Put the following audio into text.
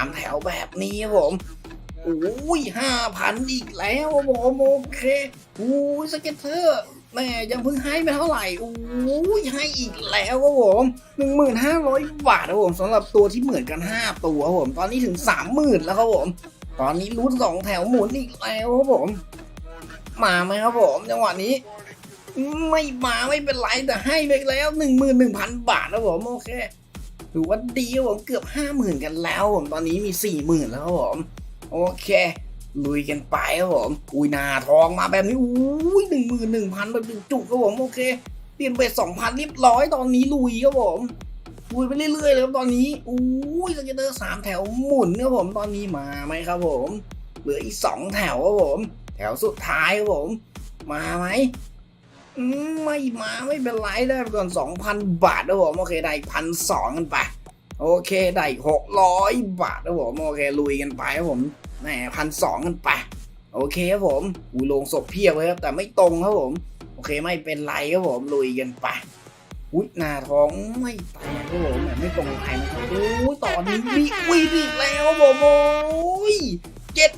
ามแถวแบบนี้ครับผมโอ้ยห้าพันอีกแล้วครับผมโอเคโอ้ยสเก็ตเตอร์แม่ยังเพิ่งให้ไปเท่าไหร่โอ้ยให้อีกแล้วครับผมหนึ่งหมื่นห้าร้อยบาทครับผมสำหรับตัวที่เหมือนกันห้าตัวครับผม ตอนนี้ถึงสามหมื่นแล้วครับผม ตอนนี้ลุ้นสองแถวหมุนอีกแล้วครับผม มาไหมครับผมจังหวะนี้ ไม่มาไม่เป็นไรแต่ให้ไปแล้วหนึ่งหมื่นหนึ่งพันบาทนะผมโอเค ถือว่าดีผมเกือบห้าหมื่นกันแล้วผมตอนนี้มีสี่หมื่นแล้วครับผม โอเค ลุยกันไปครับผม อุ้ยนาทองมาแบบนี้อุ้ยหนึ่งหมื่นหนึ่งพันแบบจุกครับผมโอเค เปลี่ยนไปสองพันเรียบร้อยตอนนี้ลุยครับผมลุยไปเรื่อยๆเลยครับตอนนี้อุ้ยสเก็ตเตอร์สามแถวหมุนครับผมตอนนี้มาไหมครับผม เหลืออีกสองแถวครับผม แถวสุดท้ายครับผม มาไหม ไม่มาไม่เป็นไรได้ไปก่อนสองพันบาทนะผมโอเคได้พันสองกันไปโอเคได้หกร้อยบาทนะผมโอเคลุยกันไปครับผมแหมพันสองกันไปโอเคครับผมอูลงศพเพียบเลยครับแต่ไม่ตรงครับผมโอเคไม่เป็นไรครับผมลุยกันไปอุ้ยหน้าท้องไม่แตกครับผมแบบไม่ตรงใครนะครับโอ้ยตอนนี้มีวีอีกแล้วบผมโอ้ยเจ็ด